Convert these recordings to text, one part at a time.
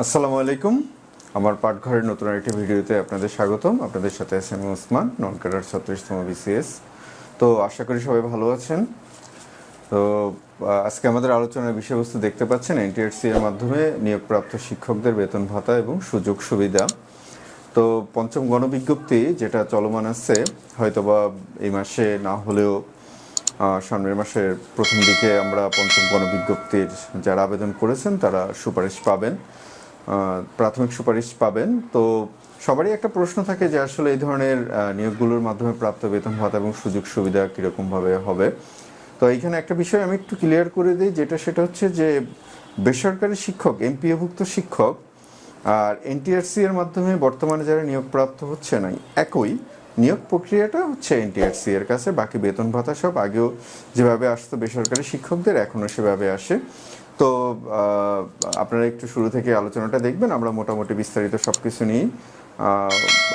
আসসালামু আলাইকুম। আমার পাঠঘরের নতুন একটি ভিডিওতে আপনাদের স্বাগতম। আপনাদের সাথে আছেন আমি ওসমান নন ক্যাডার ছত্রিশতম বিসিএস। তো আশা করি সবাই ভালো আছেন। তো আজকে আমাদের আলোচনার বিষয়বস্তু দেখতে পাচ্ছেন এনটিআরসি এর মাধ্যমে নিয়োগপ্রাপ্ত শিক্ষকদের বেতন ভাতা এবং সুযোগ সুবিধা। তো, পঞ্চম গণবিজ্ঞপ্তি যেটা চলমান আছে, হয়তোবা এই মাসে না হলেও সামনের মাসের প্রথম দিকে আমরা পঞ্চম গণবিজ্ঞপ্তির যারা আবেদন করেছেন তারা সুপারিশ পাবেন। প্রাথমিক সুপারিশ পাবেন। তো সবারই একটা প্রশ্ন থাকে যে আসলে এই ধরনের নিয়োগগুলোর মাধ্যমে প্রাপ্ত বেতন ভাতা এবং সুযোগ সুবিধা কীরকমভাবে হবে। তো এইখানে একটা বিষয় আমি একটু ক্লিয়ার করে দিই, যেটা সেটা হচ্ছে যে বেসরকারি শিক্ষক এমপিওভুক্ত শিক্ষক আর এনটিআরসি এর মাধ্যমে বর্তমানে যারা নিয়োগপ্রাপ্ত হচ্ছে না একই নিয়োগ প্রক্রিয়াটা হচ্ছে এনটিআরসি এর কাছে। বাকি বেতন ভাতা সব আগেও যেভাবে আসতো বেসরকারি শিক্ষকদের এখনও সেভাবে আসে। তো আপনারা একটু শুরু থেকে আলোচনাটা দেখবেন, আমরা মোটামুটি বিস্তারিত সব কিছু নিয়েই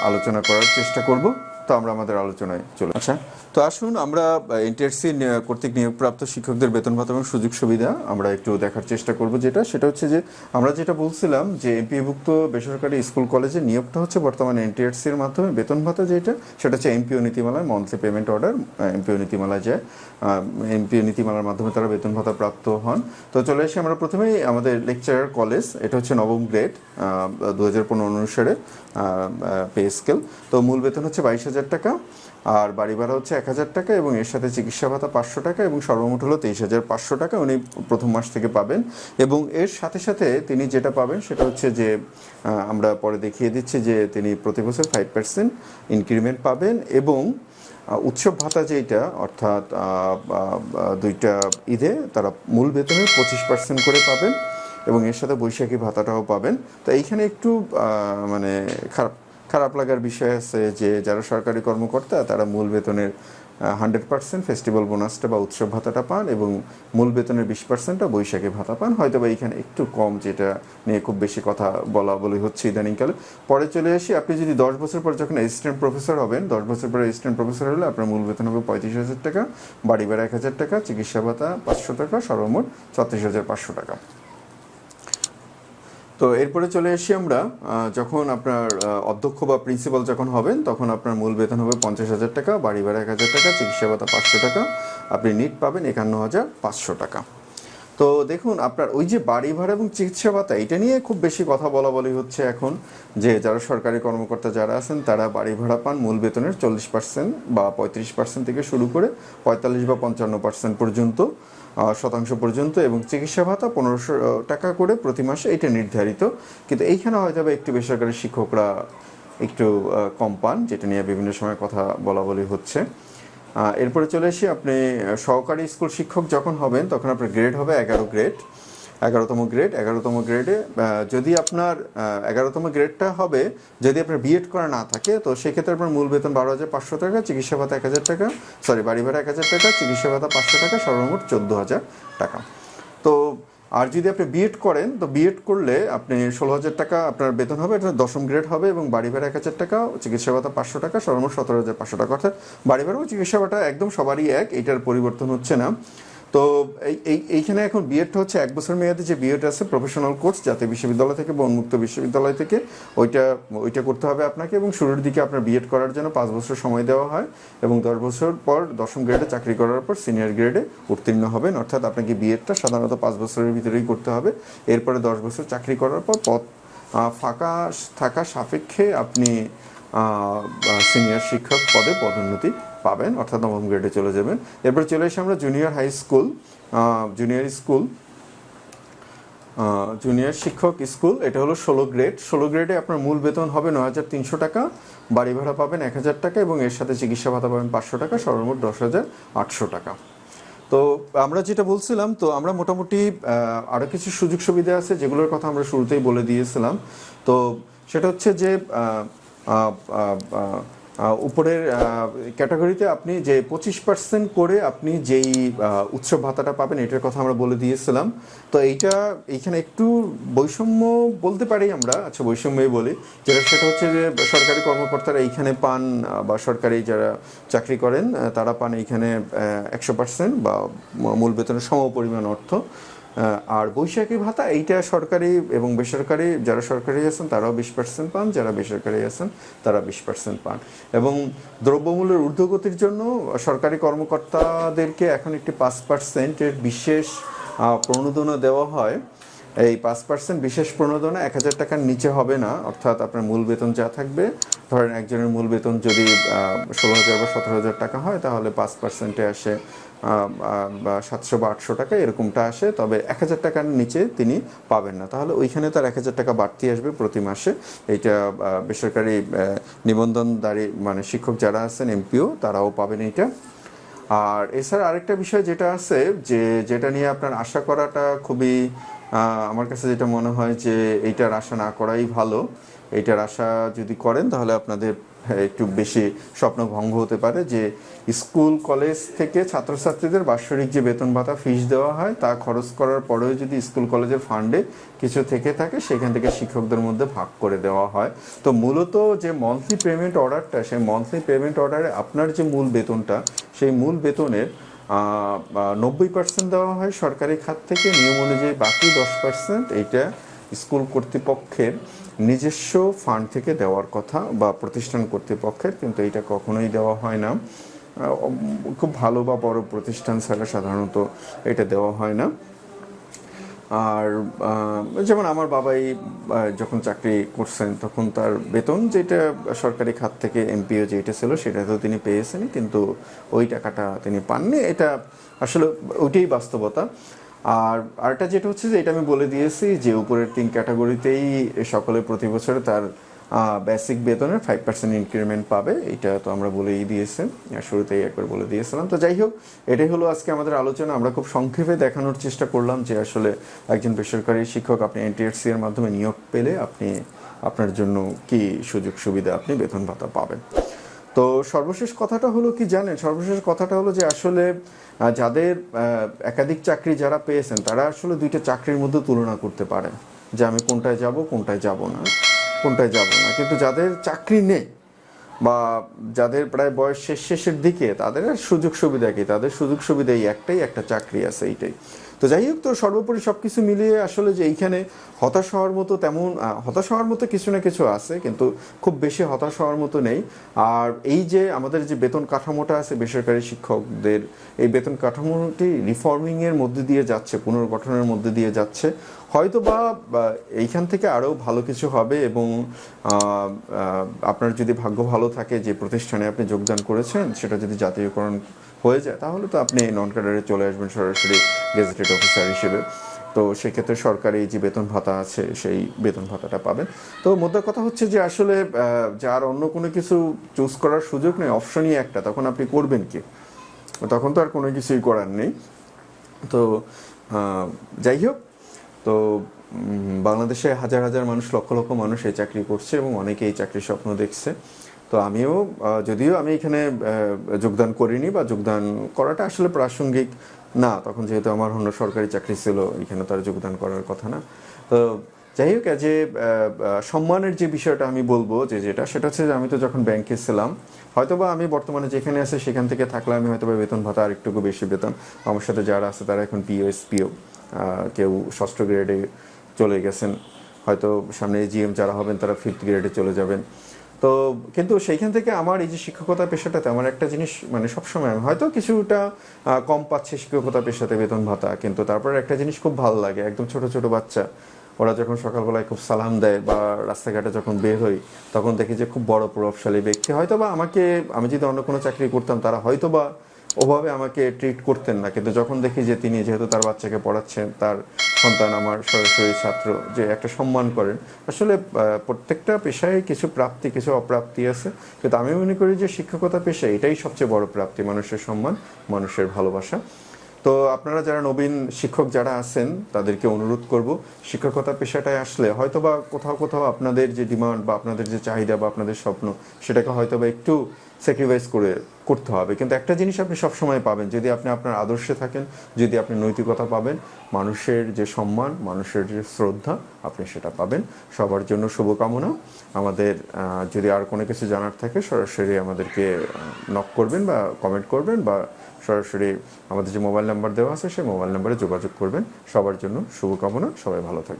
আলোচনা করার চেষ্টা করব। তো আমরা আমাদের আলোচনায় চলে আচ্ছা তো আসুন আমরা এনটিআরসি কর্তৃক নিয়োগপ্রাপ্ত শিক্ষকদের বেতন ভাতা এবং সুযোগ সুবিধা আমরা একটু দেখার চেষ্টা করব। যেটা, সেটা হচ্ছে যে, আমরা যেটা বলছিলাম যে এমপিভুক্ত বেসরকারি স্কুল কলেজে নিয়োগটা হচ্ছে বর্তমানে এনটিআরসির মাধ্যমে। বেতন ভাতা যেটা, সেটা হচ্ছে এমপিও নীতিমালায় মন্থলি পেমেন্ট অর্ডার এমপিও নীতিমালায় যায়। এমপিও নীতিমালার মাধ্যমে তারা বেতন ভাতা প্রাপ্ত হন। তো চলে আসি আমরা প্রথমেই আমাদের লেকচারার কলেজ এটা হচ্ছে নবম গ্রেড দু হাজার পনেরো অনুসারে পে স্কেল তো মূল বেতন হচ্ছে বাইশ হাজার টাকা, আর বাড়ি ভাড়া হচ্ছে এক হাজার টাকা এবং এর সাথে চিকিৎসা ভাতা পাঁচশো টাকা এবং সর্বমোট হলো তেইশ হাজার পাঁচশো টাকা উনি প্রথম মাস থেকে পাবেন। এবং এর সাথে সাথে তিনি যেটা পাবেন সেটা হচ্ছে যে আমরা পরে দেখিয়ে দিচ্ছি যে তিনি প্রতি বছর ফাইভ পার্সেন্ট ইনক্রিমেন্ট পাবেন এবং উৎসব ভাতা যেটা অর্থাৎ দুইটা ঈদে তারা মূল বেতনের পঁচিশ পার্সেন্ট করে পাবেন এবং এর সাথে বৈশাখী ভাতাটাও পাবেন। তো এইখানে একটু মানে খারাপ খারাপ লাগার বিষয় আছে যে যারা সরকারি কর্মকর্তা, তারা মূল বেতনের হান্ড্রেড পার্সেন্ট ফেস্টিভ্যাল বোনাসটা বা উৎসব ভাতাটা পান এবং মূল বেতনের বিশ পার্সেন্টটা বৈশাখী ভাতা পান। হয়তো বা এখানে একটু কম, যেটা নিয়ে খুব বেশি কথা বলা বলি হচ্ছে ইদানিংকালে। পরে চলে আসি, আপনি যদি দশ বছর পর যখন অ্যাসিস্ট্যান্ট প্রফেসর হবেন, দশ বছর পরে অ্যাসিস্ট্যান্ট প্রফেসর হলে আপনার মূল বেতন হবে পঁয়ত্রিশ হাজার টাকা, বাড়ি ভাড়া এক হাজার টাকা, চিকিৎসা ভাতা পাঁচশো টাকা, সর্বমোট ছত্রিশ হাজার পাঁচশো টাকা। তো এরপরে চলে আসি আমরা যখন আপনার অধ্যক্ষ বা প্রিন্সিপাল যখন হবেন, তখন আপনার মূল বেতন হবে পঞ্চাশ হাজার টাকা, বাড়ি ভাড়া এক হাজার টাকা, চিকিৎসা ভাতা পাঁচশো টাকা, আপনি নিট পাবেন একান্ন হাজার পাঁচশো টাকা। তো দেখুন, আপনার ওই যে বাড়ি ভাড়া এবং চিকিৎসা ভাতা, এটা নিয়ে খুব বেশি কথা বলা বলি হচ্ছে এখন, যে যারা সরকারি কর্মকর্তা যারা আছেন, তারা বাড়ি ভাড়া পান মূল বেতনের চল্লিশ পার্সেন্ট বা পঁয়ত্রিশ পার্সেন্ট থেকে শুরু করে পঁয়তাল্লিশ বা পঞ্চান্ন পার্সেন্ট পর্যন্ত। শতাংশ পর্যন্ত এবং চিকিৎসা ভাতা পনেরোশো টাকা করে প্রতি মাসে, এটা নির্ধারিত। কিন্তু এইখানে হয়তো একটু বেসরকারি শিক্ষকরা একটু কম পান, যেটা নিয়ে বিভিন্ন সময় কথা বলা বলি হচ্ছে। এরপরে চলে এসে আপনি সহকারী স্কুল শিক্ষক যখন হবেন, তখন আপনার গ্রেড হবে এগারো গ্রেড এগারোতম গ্রেড এগারোতম গ্রেডে যদি আপনার এগারোতম গ্রেডটা হবে, যদি আপনার বিএড করা না থাকে, তো সেক্ষেত্রে আপনার মূল বেতন বারো হাজার পাঁচশো টাকা, চিকিৎসা ভাতা এক হাজার টাকা সরি বাড়ি ভাড়া এক হাজার টাকা, চিকিৎসা ভাতা পাঁচশো টাকা, সর্বমোট চোদ্দ হাজার টাকা। তো, আর যদি আপনি বিএড করেন, তো বিএড করলে আপনি ষোলো হাজার টাকা আপনার বেতন হবে, এটা দশম গ্রেড হবে, এবং বাড়ি ভাড়া এক হাজার টাকা, চিকিৎসা ভাতা পাঁচশো টাকা, সর্বমোট সতেরো হাজার পাঁচশো টাকা, অর্থাৎ বাড়ি ভাড়া ও চিকিৎসা ভাতা একদম সবারই এক, এটার পরিবর্তন হচ্ছে না। তো এই এই, এইখানে এখন বিএডটা হচ্ছে এক বছর মেয়াদে যে বিএড আছে প্রফেশনাল কোর্স জাতীয় বিশ্ববিদ্যালয় থেকে বা উন্মুক্ত বিশ্ববিদ্যালয় থেকে, ওইটা ওইটা করতে হবে আপনাকে এবং শুরুর দিকে আপনার বিএড করার জন্য পাঁচ বছর সময় দেওয়া হয় এবং দশ বছর পর দশম গ্রেডে চাকরি করার পর সিনিয়র গ্রেডে উত্তীর্ণ হবেন। অর্থাৎ আপনাকে বিএডটা সাধারণত পাঁচ বছরের ভিতরেই করতে হবে। এরপরে দশ বছর চাকরি করার পর পথ ফাঁকা, থাকা সাপেক্ষে আপনি সিনিয়র শিক্ষক পদে পদোন্নতি পাবেন, অর্থাৎ নবম গ্রেডে চলে যাবেন। এরপর চলে এসে আমরা junior high school junior school junior শিক্ষক স্কুল এটা হলো ষোলো গ্রেড ষোলো গ্রেডে আপনার মূল বেতন হবে নয় হাজার তিনশো টাকা, বাড়ি ভাড়া পাবেন এক হাজার টাকা এবং এর সাথে চিকিৎসা ভাতা পাবেন পাঁচশো টাকা, সর্বমোট দশ হাজার আটশো টাকা। তো আমরা যেটা বলছিলাম, তো আমরা মোটামুটি আরও কিছু সুযোগ সুবিধা আছে যেগুলোর কথা আমরা শুরুতেই বলে দিয়েছিলাম। তো সেটা হচ্ছে যে উপরের ক্যাটাগরিতে আপনি যে পঁচিশ পার্সেন্ট করে আপনি যেই উৎসব ভাতাটা পাবেন, এটার কথা আমরা বলে দিয়েছিলাম। তো এইটা, এইখানে একটু বৈষম্য বলতে পারি আমরা আচ্ছা বৈষম্যই বলি, যেটা সেটা হচ্ছে যে সরকারি কর্মকর্তারা এইখানে পান বা সরকারি যারা চাকরি করেন তারা পান এইখানে একশো পার্সেন্ট বা মূল বেতনের সম পরিমাণ অর্থ। আর বৈশাখী ভাতা, এইটা সরকারি এবং বেসরকারি, যারা সরকারি আছেন তারাও বিশ পার্সেন্ট পান, যারা বেসরকারি আছেন তারা বিশ পার্সেন্ট পান। এবং দ্রব্যমূল্যের ঊর্ধ্বগতির জন্য সরকারি কর্মকর্তাদেরকে এখন একটি পাঁচ পার্সেন্টের বিশেষ প্রণোদনা দেওয়া হয়। এই পাঁচ পার্সেন্ট বিশেষ প্রণোদনা এক হাজার টাকার নিচে হবে না। অর্থাৎ আপনার মূল বেতন যা থাকবে, ধরেন একজনের মূল বেতন যদি ষোলো হাজার বা সতেরো হাজার টাকা হয়, তাহলে পাঁচ পার্সেন্টে আসে সাতশো বা আটশো টাকা, এরকমটা আসে। তবে এক হাজার টাকার নিচে তিনি পাবেন না। তাহলে ওইখানে তার এক হাজার টাকা বাড়তি আসবে প্রতি মাসে। এইটা বেসরকারি নিবন্ধনদারী মানে শিক্ষক যারা আছেন, এমপিও, তারাও পাবেন এইটা। আর এছাড়া আরেকটা বিষয় যেটা আছে, যে, যেটা নিয়ে আপনার আশা করাটা খুবই আমার কাছে যেটা মনে হয় যে এইটার আশা না করাই ভালো। এইটার আশা যদি করেন, তাহলে আপনাদের একটু বেশি স্বপ্ন ভঙ্গ হতে পারে যে স্কুল, কলেজ থেকে ছাত্রছাত্রীদের বাৎসরিক যে বেতন ভাতা ফিস দেওয়া হয়, তা খরচ করার পরেও যদি স্কুল, কলেজের ফান্ডে কিছু থেকে থাকে, সেখান থেকে শিক্ষকদের মধ্যে ভাগ করে দেওয়া হয়। তো মূলত যে মান্থলি পেমেন্ট অর্ডারটা সেই মান্থলি পেমেন্ট অর্ডারে আপনার যে মূল বেতনটা, সেই মূল বেতনের নব্বই পার্সেন্ট দেওয়া হয় সরকারি খাত থেকে, নিয়ম অনুযায়ী বাকি দশ পার্সেন্ট এইটা স্কুল কর্তৃপক্ষের নিজস্ব ফান্ড থেকে দেওয়ার কথা বা প্রতিষ্ঠান কর্তৃপক্ষের, কিন্তু এটা কখনোই দেওয়া হয় না। খুব ভালো বা বড় প্রতিষ্ঠান ছাড়া সাধারণত এটা দেওয়া হয় না। আর যেমন আমার বাবাই যখন চাকরি করছেন, তখন তার বেতন যেটা সরকারি খাত থেকে এমপিও যেটা ছিল, সেটা তো তিনি পেয়েছেন কিন্তু ওই টাকাটা তিনি পাননি। এটা আসলে ওইটাই বাস্তবতা। আর আরটা যেটা হচ্ছে যে, এটা আমি বলে দিয়েছি যে, উপরের তিন ক্যাটাগরিতেই সকলে প্রতি বছরে তার বেসিক বেতনের ফাইভ পার্সেন্ট ইনক্রিমেন্ট পাবে, এটা তো আমরা বলেই দিয়েছি শুরুতেই একবার বলে দিয়েছিলাম। তো যাই হোক, এটাই হলো আজকে আমাদের আলোচনা। আমরা খুব সংক্ষেপে দেখানোর চেষ্টা করলাম যে আসলে একজন বেসরকারি শিক্ষক আপনি এনটিআরসি এর মাধ্যমে নিয়োগ পেলে আপনি, আপনার জন্য কি সুযোগ সুবিধা আপনি বেতন ভাতা পাবেন। তো সর্বশেষ কথাটা হলো কি জানেন? সর্বশেষ কথাটা হলো যে আসলে যাদের একাধিক চাকরি যারা পেয়েছেন, তারা আসলে দুইটা চাকরির মধ্যে তুলনা করতে পারেন। যে আমি কোনটায় যাব কোনটায় যাব না। কোনটায় যাব না। কিন্তু যাদের চাকরি নেই বা যাদের প্রায় বয়স শেষ, শেষের দিকে, তাদের সুযোগ সুবিধা কি? তাদের সুযোগ সুবিধা এই একটাই, একটা চাকরি আছে, এইটাই। তো যাই হোক, তো সর্বোপরি সব কিছু মিলিয়ে আসলে যে এইখানে হতাশ হওয়ার মতো তেমন হতাশ হওয়ার মতো কিছু না কিছু আছে, কিন্তু খুব বেশি হতাশ হওয়ার মতো নেই। আর এই যে আমাদের যে বেতন কাঠামোটা আছে, বেসরকারি শিক্ষকদের, এই বেতন কাঠামোটি রিফর্মিংয়ের মধ্যে দিয়ে যাচ্ছে, পুনর্গঠনের মধ্যে দিয়ে যাচ্ছে। হয়তো বা এইখান থেকে আরও ভালো কিছু হবে এবং আপনার যদি ভাগ্য ভালো থাকে যে প্রতিষ্ঠানে আপনি যোগদান করেছেন, সেটা যদি জাতীয়করণ হয়ে যায়, তাহলে তো আপনি নন ক্যাডারে চলে আসবেন সরাসরি গেজেটেড অফিসার হিসেবে। তো সেক্ষেত্রে সরকারি যে বেতন ভাতা আছে, সেই বেতন ভাতাটা পাবেন। তো মোদ্দা কথা হচ্ছে যে আসলে যার অন্য কোনো কিছু চুজ করার সুযোগ নেই, অপশনই একটা, তখন আপনি করবেন কি? তখন তো আর কোনো কিছুই করার নেই। তো যাই হোক তো বাংলাদেশে হাজার হাজার মানুষ, লক্ষ লক্ষ মানুষ এই চাকরি করছে এবং অনেকে এই চাকরির স্বপ্ন দেখছে। তো আমিও যদিও আমি এখানে যোগদান করিনি বা যোগদান করাটা আসলে প্রাসঙ্গিক না, তখন যেহেতু আমার অন্য সরকারি চাকরি ছিল, এখানে তার যোগদান করার কথা না। তো যাই হোক, যে সম্মানের যে বিষয়টা আমি বলব, যে, যেটা, সেটা হচ্ছে যে, আমি তো যখন ব্যাংকে ছিলাম, হয়তোবা আমি বর্তমানে যেখানে আছে, সেখান থেকে থাকলে আমি হয়তোবা বেতন ভাতা আরেকটুকু বেশি বেতন আমার সাথে যারা আছে, তারা এখন পিও এসপিও কেউ ষষ্ঠ গ্রেডে চলে গেছেন। হয়তো সামনে জিএম যারা হবেন, তারা ফিফথ গ্রেডে চলে যাবেন। তো কিন্তু সেইখান থেকে আমার এই যে শিক্ষকতা পেশাটাতে আমার একটা জিনিস মানে সবসময় আমি হয়তো কিছুটা কম পাচ্ছে শিক্ষকতা পেশাতে বেতন ভাতা, কিন্তু তারপরে একটা জিনিস খুব ভালো লাগে, একদম ছোট ছোট বাচ্চা। ওরা যখন সকালবেলায় খুব সালাম দেয় বা রাস্তাঘাটে যখন বের হই, তখন দেখি যে খুব বড় প্রভাবশালী ব্যক্তি। হয়তো বা আমাকে, আমি যদি অন্য কোনো চাকরি করতাম, তারা হয়তো বা ওভাবে আমাকে ট্রিট করতেন না। কিন্তু যখন দেখি যে তিনি যেহেতু তার বাচ্চাকে পড়াচ্ছেন, তার সন্তান আমার সরাসরি ছাত্র যে একটা সম্মান করেন, আসলে প্রত্যেকটা পেশায় কিছু প্রাপ্তি, কিছু অপ্রাপ্তি আছে। কিন্তু আমি মনে করি যে শিক্ষকতা পেশা এটাই সবচেয়ে বড় প্রাপ্তি, মানুষের সম্মান, মানুষের ভালোবাসা। তো আপনারা যারা নবীন শিক্ষক যারা আছেন, তাদেরকে অনুরোধ করব, শিক্ষকতা পেশাটায় আসলে হয়তোবা কোথাও কোথাও আপনাদের যে ডিমান্ড বা আপনাদের যে চাহিদা বা আপনাদের স্বপ্ন, সেটাকে হয়তোবা একটু স্যাক্রিফাইস করে করতে হবে। কিন্তু একটা জিনিস আপনি সবসময় পাবেন, যদি আপনি আপনার আদর্শে থাকেন, যদি আপনি নৈতিকতা পাবেন, মানুষের যে সম্মান, মানুষের যে শ্রদ্ধা, আপনি সেটা পাবেন। সবার জন্য শুভকামনা। আমাদের যদি আর কোনো কিছু জানার থাকে, সরাসরি আমাদেরকে নক করবেন বা কমেন্ট করবেন বা সরাসরি আমাদের যে মোবাইল নাম্বার দেওয়া আছে, সেই মোবাইল নাম্বারে যোগাযোগ করবেন। সবার জন্য শুভকামনা। সবাই ভালো থাকবেন।